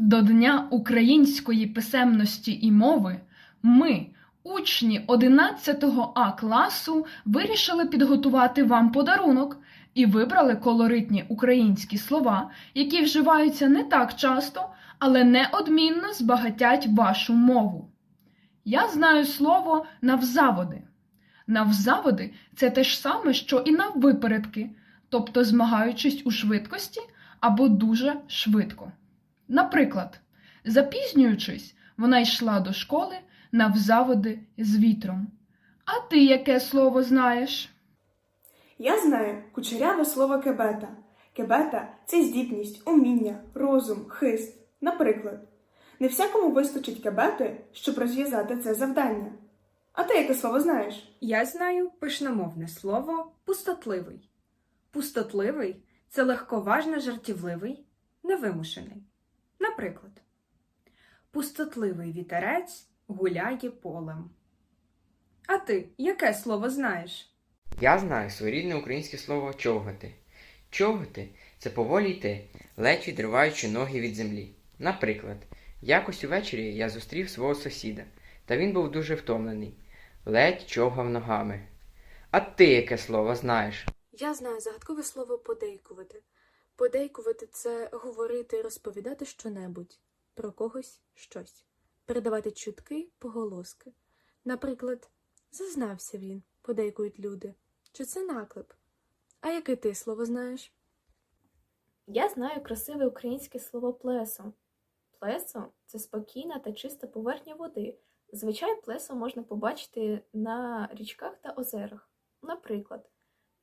До Дня української писемності і мови ми, учні 11 А класу, вирішили підготувати вам подарунок і вибрали колоритні українські слова, які вживаються не так часто, але неодмінно збагатять вашу мову. Я знаю слово навзаводи. Навзаводи це те ж саме, що і наввипередки, тобто змагаючись у швидкості або дуже швидко. Наприклад, запізнюючись, вона йшла до школи навзаводи з вітром. А ти яке слово знаєш? Я знаю кучеряве слово кебета. Кебета це здібність, уміння, розум, хист. Наприклад, не всякому вистачить кебети, щоб розв'язати це завдання. А ти яке слово знаєш? Я знаю пишномовне слово пустотливий. Пустотливий це легковажно жартівливий, невимушений. Наприклад, пустотливий вітерець гуляє полем. А ти яке слово знаєш? Я знаю своєрідне українське слово човгати. Човгати це поволі йти, ледь відриваючи ноги від землі. Наприклад, якось увечері я зустрів свого сусіда, та він був дуже втомлений, ледь човгав ногами. А ти яке слово знаєш? Я знаю загадкове слово подейкувати. Подейкувати це говорити, розповідати щонебудь, про когось щось, передавати чутки, поголоски. Наприклад, зазнався він, подейкують люди. Чи це наклеп? А яке ти слово знаєш? Я знаю красиве українське слово плесо. Плесо це спокійна та чиста поверхня води. Звичай плесо можна побачити на річках та озерах. Наприклад,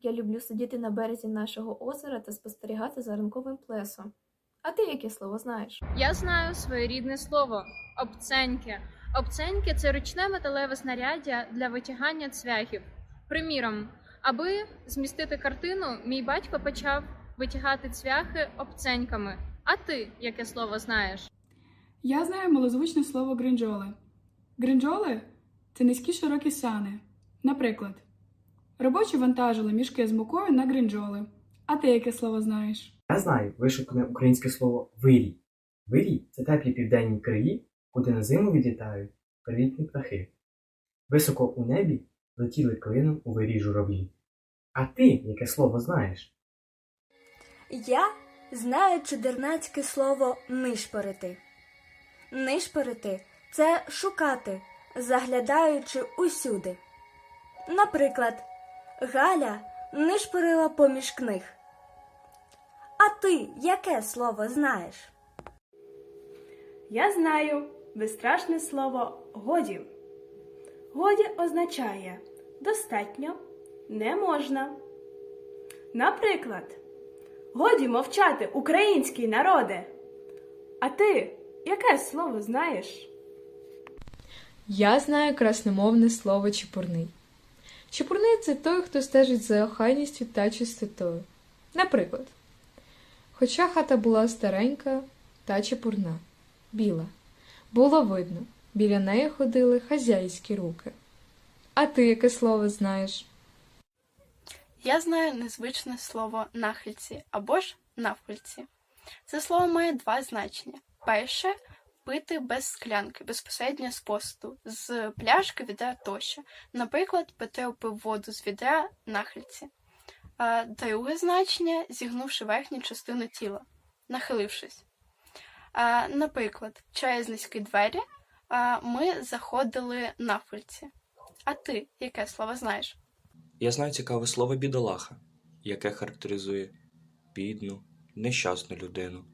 я люблю сидіти на березі нашого озера та спостерігати за ранковим плесом. А ти яке слово знаєш? Я знаю своєрідне слово обценьки. Обценьки це ручне металеве знаряддя для витягання цвяхів. Приміром, аби змістити картину, мій батько почав витягати цвяхи обценьками. А ти яке слово знаєш? Я знаю малозвучне слово гринджоли. Гринджоли це низькі широкі сани. Наприклад, робочі вантажили мішки з мукою на гринджоли. А ти яке слово знаєш? Я знаю вишукане українське слово вирій. Вирій це теплі південні краї, куди на зиму відлітають привітні птахи. Високо у небі летіли клином у вирій журавлі. А ти яке слово знаєш? Я знаю чудернацьке слово нишпорити. Нишпорити це шукати, заглядаючи усюди. Наприклад, Галя нишпорила поміж книг. А ти яке слово знаєш? Я знаю безстрашне слово годі. Годі означає достатньо, не можна. Наприклад, годі мовчати, український народе. А ти яке слово знаєш? Я знаю красномовне слово чепурний. Чепурний це той, хто стежить за охайністю та чистотою. Наприклад, хоча хата була старенька та чепурна, біла, було видно, біля неї ходили хазяйські руки. А ти яке слово знаєш? Я знаю незвичне слово нахильці або ж навпільці. Це слово має два значення. Перше пити без склянки, безпосередньо з посту, з пляшки, відра тощо. Наприклад, Петро пив воду з відра нахильці. А друге значення зігнувши верхню частину тіла, нахилившись. Наприклад, через низькі двері ми заходили навпільці. А ти яке слово знаєш? Я знаю цікаве слово бідолаха, яке характеризує бідну, нещасну людину,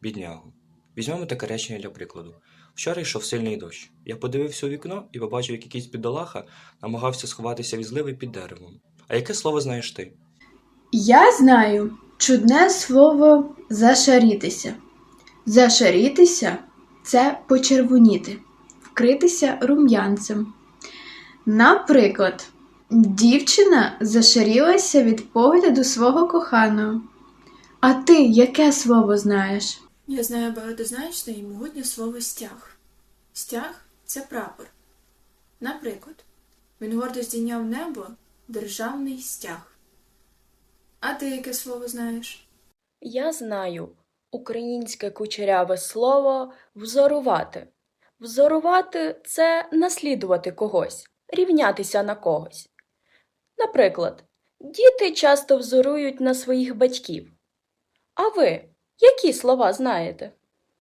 біднягу. Візьмемо таке речення для прикладу. Вчора йшов сильний дощ. Я подивився у вікно і побачив, як якийсь бідолаха намагався сховатися від зливи під деревом. А яке слово знаєш ти? Я знаю чудне слово зашарітися. Зашарітися це почервоніти, вкритися рум'янцем. Наприклад, дівчина зашарілася від погляду свого коханого. А ти яке слово знаєш? Я знаю багатозначне і могутнє слово стяг. Стяг це прапор. Наприклад, він гордо здійняв небо державний стяг. А ти яке слово знаєш? Я знаю українське кучеряве слово взорувати. Взорувати це наслідувати когось, рівнятися на когось. Наприклад, діти часто взорують на своїх батьків. А ви які слова знаєте?